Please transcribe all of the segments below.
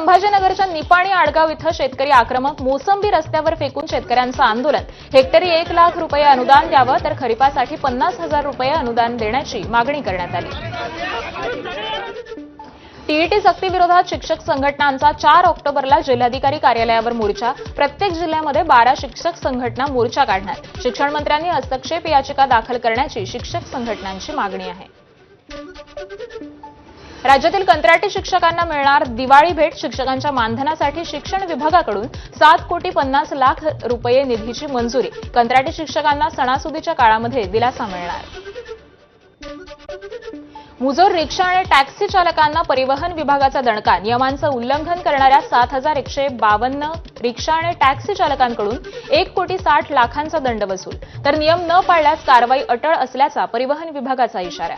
संभाजीनगरच्या निपाणी आडगाव इथं शेतकरी आक्रमक मोसंबी रस्त्यावर फेकून शेतकऱ्यांचं आंदोलन. हेक्टरी एक लाख रुपये अनुदान द्यावं तर खरीपासाठी पन्नास हजार रुपये अनुदान देण्याची मागणी करण्यात आली. टीईटी सक्तीविरोधात शिक्षक संघटनांचा चार ऑक्टोबरला जिल्हाधिकारी कार्यालयावर मोर्चा. प्रत्येक जिल्ह्यामध्ये बारा शिक्षक संघटना मोर्चा काढणार. शिक्षण मंत्र्यांनी हस्तक्षेप याचिका दाखल करण्याची शिक्षक संघटनांची मागणी आहे. राज्यातील कंत्राटी शिक्षकांना मिळणार दिवाळी भेट शिक्षकांच्या मानधनासाठी शिक्षण विभागाकडून सात कोटी पन्नास लाख रुपये निधीची मंजुरी. कंत्राटी शिक्षकांना सणासुदीच्या काळामध्ये दिलासा मिळणार. मुजोर रिक्षा आणि टॅक्सी चालकांना परिवहन विभागाचा दणका. नियमांचं उल्लंघन करणाऱ्या सात हजार एकशे बावन्न रिक्षा आणि टॅक्सी चालकांकडून एक कोटी साठ लाखांचा दंड वसूल. तर नियम न पाळल्यास कारवाई अटळ असल्याचा परिवहन विभागाचा इशारा.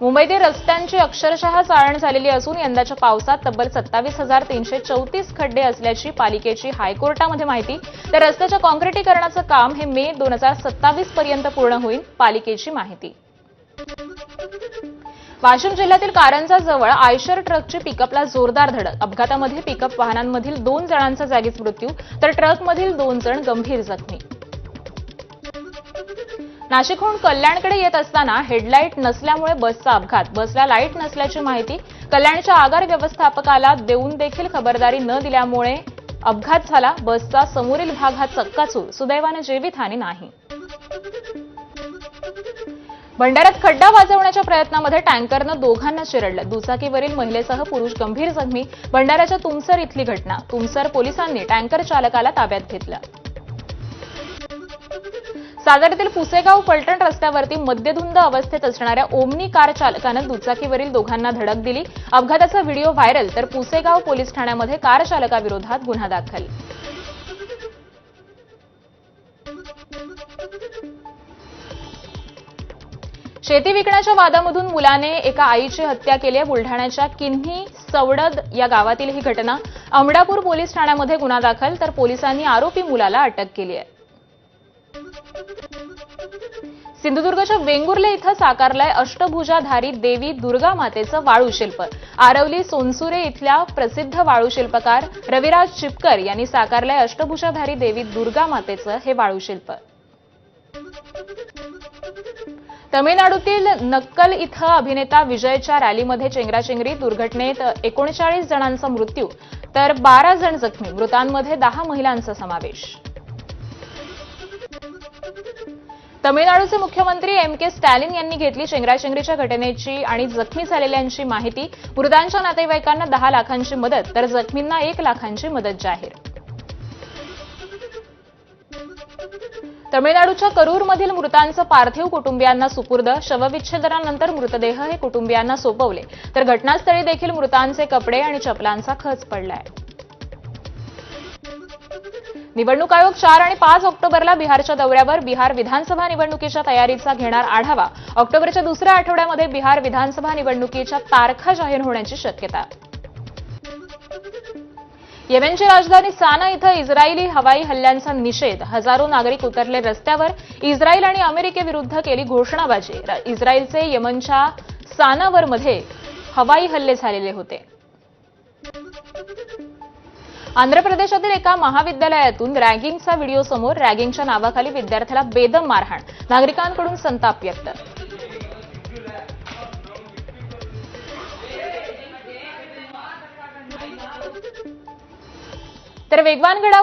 मुंबईतील रस्त्यांची अक्षरशः चाळण झालेली असून यंदाच्या पावसात तब्बल सत्तावीस हजार तीनशे चौतीस खड्डे असल्याची पालिकेची हायकोर्टामध्ये माहिती. तर रस्त्याच्या काँक्रिटीकरणाचं काम हे मे दोन हजार सत्तावीस पर्यंत पूर्ण होईल पालिकेची माहिती. वाशिम जिल्ह्यातील कारंजा जवळ आयशर ट्रकची पिकअपला जोरदार धडक. अपघातामध्ये पिकअप वाहनांमधील दोन जणांचा जागीच मृत्यू तर ट्रकमधील दोन जण गंभीर जखमी. नाशिकहून कल्याणकडे येत असताना हेडलाईट नसल्यामुळे बसचा अपघात. बसला लाइट नसल्याची माहिती कल्याणच्या आगार व्यवस्थापकाला देऊन देखील खबरदारी न दिल्यामुळे अपघात झाला. बसचा समोरील भाग हा चक्काचूर सुदैवानं जीवितहानी नाही. भंडाऱ्यात खड्डा वाजवण्याच्या प्रयत्नामध्ये टँकरनं दोघांना चिरडलं. दुचाकीवरील महिलेसह पुरुष गंभीर जखमी. भंडाऱ्याच्या तुमसर इथली घटना. तुमसर पोलिसांनी टँकर चालकाला ताब्यात घेतलं. साताऱ्यातील पुसेगाव फलटण रस्त्यावरती मद्यधुंद अवस्थेत असणाऱ्या ओमनी कार चालकानं दुचाकीवरील दोघांना धडक दिली. अपघाताचा व्हिडिओ व्हायरल तर पुसेगाव पोलीस ठाण्यामध्ये कार चालकाविरोधात गुन्हा दाखल. शेती विकण्याच्या वादामधून मुलाने एका आईची हत्या केली आहे. बुलढाण्याच्या किन्ही सवडद या गावातील ही घटना अमडापूर पोलीस ठाण्यामध्ये गुन्हा दाखल तर पोलिसांनी आरोपी मुलाला अटक केली आहे. सिंधुदुर्गच्या वेंगुर्ले इथं साकारलंय अष्टभुजाधारी देवी दुर्गा मातेचं वाळू शिल्प. आरवली सोनसुरे इथल्या प्रसिद्ध वाळू शिल्पकार रविराज चिपकर यांनी साकारलंय अष्टभुजाधारी देवी दुर्गा मातेचं हे वाळू शिल्प. तमिळनाडूतील नक्कल इथं अभिनेता विजयच्या रॅलीमध्ये चेंगराचेंगरी दुर्घटनेत एकोणचाळीस जणांचा मृत्यू तर बारा जण जखमी मृतांमध्ये दहा महिलांचा समावेश. तमिळनाडूचे मुख्यमंत्री एम के स्टॅलिन यांनी घेतली चेंगराचेंगरीच्या घटनेची आणि जखमी झालेल्यांची माहिती. मृतांच्या नातेवाईकांना दहा लाखांची मदत तर जखमींना एक लाखांची मदत जाहीर. तमिळनाडूच्या करूरमधील मृतांचं पार्थिव कुटुंबियांना सुपूर्द शवविच्छेदनानंतर मृतदेह हे कुटुंबियांना सोपवले. तर घटनास्थळी देखील मृतांचे कपडे आणि चपलांचा खच पडलाय. निवडणूक आयोग चार आणि पाच ऑक्टोबरला बिहारच्या दौऱ्यावर बिहार विधानसभा निवडणुकीच्या तयारीचा घेणार आढावा. ऑक्टोबरच्या दुसऱ्या आठवड्यामध्ये बिहार विधानसभा निवडणुकीच्या तारखा जाहीर होण्याची शक्यता. येमेनची राजधानी साना इथं इस्रायली हवाई हल्ल्यांचा निषेध. हजारो नागरिक उतरले रस्त्यावर. इस्रायल आणि अमेरिकेविरुद्ध केली घोषणाबाजी. इस्रायलचे येमनच्या सानावरमध्ये हवाई हल्ले झालेले होते. आंध्र प्रदेशातील एका महाविद्यालयातून रॅगिंगचा व्हिडिओ समोर रॅगिंगच्या नावाखाली विद्यार्थ्याला बेदम मारहाण नागरिकांकडून संताप व्यक्त. तर वेगवान घडा